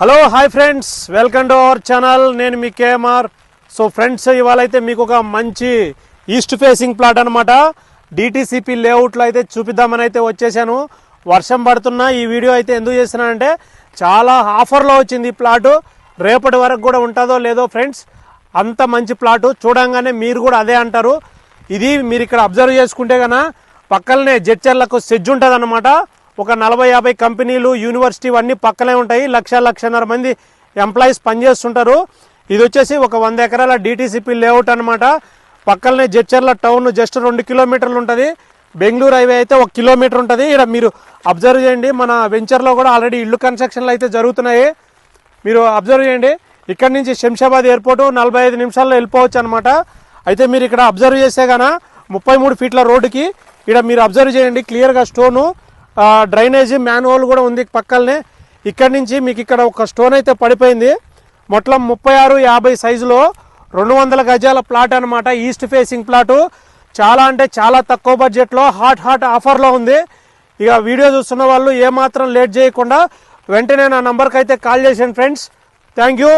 Hello hi friends welcome to our channel నేను మీ KMR. So friends ఇవాళ అయితే మీకు ఒక మంచి ఈస్ట్ ఫేసింగ్ ప్లాట్ అనమాట డిటీసీపీ లేఅవుట్లో అయితే చూపిద్దామని అయితే వచ్చేసాను. వర్షం పడుతున్నా ఈ వీడియో అయితే ఎందుకు చేస్తున్నానంటే చాలా ఆఫర్లో వచ్చింది ఈ ప్లాటు రేపటి వరకు కూడా ఉంటుందో లేదో ఫ్రెండ్స్ అంత మంచి ప్లాటు చూడంగానే మీరు కూడా అదే అంటారు. ఇది మీరు ఇక్కడ అబ్జర్వ్ చేసుకుంటే గన పక్కనే జడ్చర్లకు సెజ్ ఉంటుంది ఒక నలభై యాభై కంపెనీలు యూనివర్సిటీ అన్నీ పక్కనే ఉంటాయి. లక్ష లక్షన్నర మంది ఎంప్లాయీస్ పనిచేస్తుంటారు. ఇది వచ్చేసి ఒక వంద ఎకరాల డిటీసీపీ లేఅవుట్ అనమాట పక్కనే జడ్చర్ల టౌన్ జస్ట్ రెండు కిలోమీటర్లు ఉంటుంది. బెంగళూరు హైవే అయితే ఒక కిలోమీటర్ ఉంటుంది. ఇక్కడ మీరు అబ్జర్వ్ చేయండి. మన వెంచర్లో కూడా ఆల్రెడీ ఇల్లు కన్స్ట్రక్షన్లు అయితే జరుగుతున్నాయి. మీరు అబ్జర్వ్ చేయండి. ఇక్కడ నుంచి శంషాబాద్ ఎయిర్పోర్టు నలభై ఐదు నిమిషాల్లో వెళ్ళిపోవచ్చు అనమాట అయితే మీరు ఇక్కడ అబ్జర్వ్ చేస్తే గాన ముప్పై మూడు ఫీట్ల రోడ్డుకి ఇక్కడ మీరు అబ్జర్వ్ చేయండి. క్లియర్గా స్టోను. డ్రైనేజీ మ్యాన్హోల్ కూడా ఉంది పక్కనే ఇక్కడ నుంచి మీకు ఇక్కడ ఒక స్టోన్ అయితే పడిపోయింది. మొత్తం ముప్పై ఆరు యాభై సైజులో రెండు వందల గజాల ప్లాట్ అనమాట ఈస్ట్ ఫేసింగ్ ప్లాటు. చాలా అంటే చాలా తక్కువ బడ్జెట్లో హాట్ హాట్ ఆఫర్లో ఉంది. ఇక వీడియో చూస్తున్న వాళ్ళు ఏమాత్రం లేట్ చేయకుండా వెంటనే నా నంబర్కి అయితే కాల్ చేసాను ఫ్రెండ్స్. Thank you.